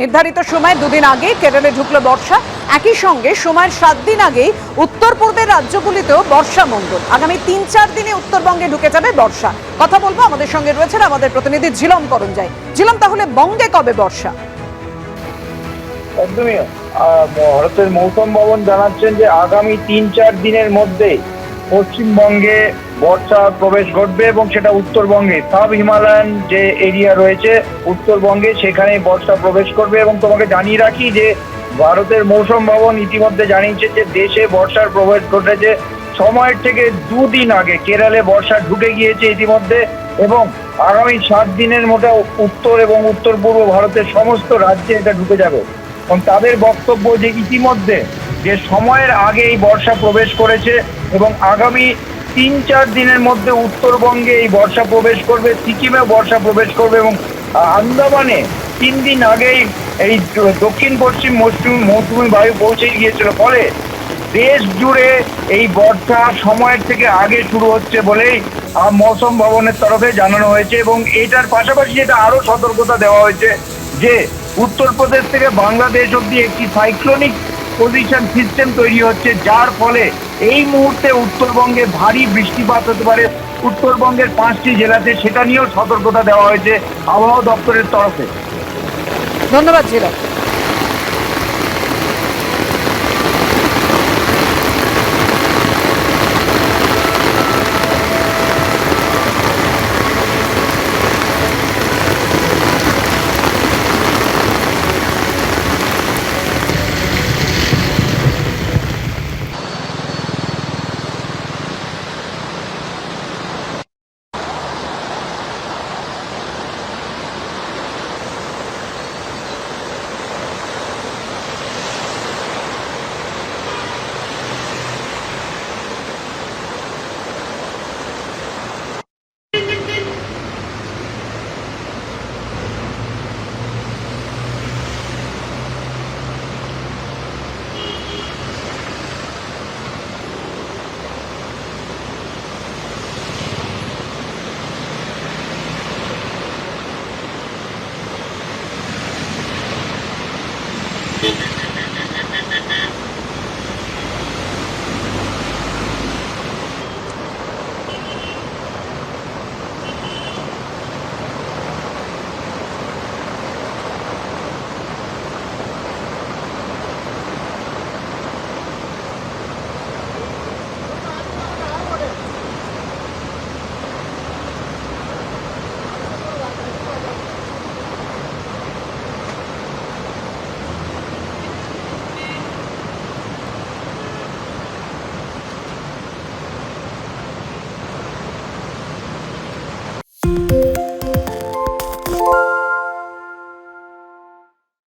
নির্ধারিত সময় দুদিন আগে কেরলে ঢুকলো বর্ষা। একই সঙ্গে সময়ের সাত দিন আগেই উত্তরপূর্বের রাজ্যগুলিতেও বর্ষা মণ্ডল আগামী তিন চার দিনে উত্তরবঙ্গে ঢুকে যাবে বর্ষা। কথা বলব আমাদের সঙ্গে রয়েছেন আমাদের প্রতিনিধি ঝিলম করঞ্জাই। ঝিলম, তাহলে বঙ্গে কবে বর্ষা? একদমই। ভারতের মৌসুম ভবন জানাচ্ছেন যে আগামী তিন চার দিনের মধ্যে পশ্চিমবঙ্গে বর্ষা প্রবেশ ঘটবে এবং সেটা উত্তরবঙ্গে। সাব হিমালয়ান যে এরিয়া রয়েছে, উত্তরবঙ্গে সেখানে বর্ষা প্রবেশ করবে এবং তোমাকে জানিয়ে রাখি যে ভারতের মৌসুম ভবন ইতিমধ্যে জানিয়েছে যে দেশে বর্ষার প্রবেশ ঘটেছে সময়ের থেকে দুদিন আগে। কেরালে বর্ষা ঢুকে গিয়েছে ইতিমধ্যে এবং আগামী সাত দিনের মধ্যে উত্তর এবং উত্তর পূর্ব ভারতের সমস্ত রাজ্যে এটা ঢুকে যাবে। এবং তাদের বক্তব্য যে ইতিমধ্যে যে সময়ের আগে এই বর্ষা প্রবেশ করেছে এবং আগামী তিন চার দিনের মধ্যে উত্তরবঙ্গে এই বর্ষা প্রবেশ করবে সিকিমে বর্ষা প্রবেশ করবে এবং আন্দামানে তিন দিন আগেই এই দক্ষিণ পশ্চিম মৌসুমি মৌসুমি বায়ু পৌঁছে গিয়েছিল। ফলে দেশ জুড়ে এই বর্ষা সময়ের থেকে আগে শুরু হচ্ছে বলেই মৌসুম ভবনের তরফে জানানো হয়েছে এবং এটার পাশাপাশি যেটা আরও সতর্কতা দেওয়া হয়েছে যে উত্তরপ্রদেশ থেকে বাংলাদেশ অব্দি একটি সাইক্লোনিক পজিশন সিস্টেম তৈরি হচ্ছে, যার ফলে এই মুহূর্তে উত্তরবঙ্গে ভারী বৃষ্টিপাত হতে পারে। উত্তরবঙ্গের পাঁচটি জেলাতে সেটা নিয়েও সতর্কতা দেওয়া হয়েছে আবহাওয়া দপ্তরের তরফে। ধন্যবাদ ঝিলম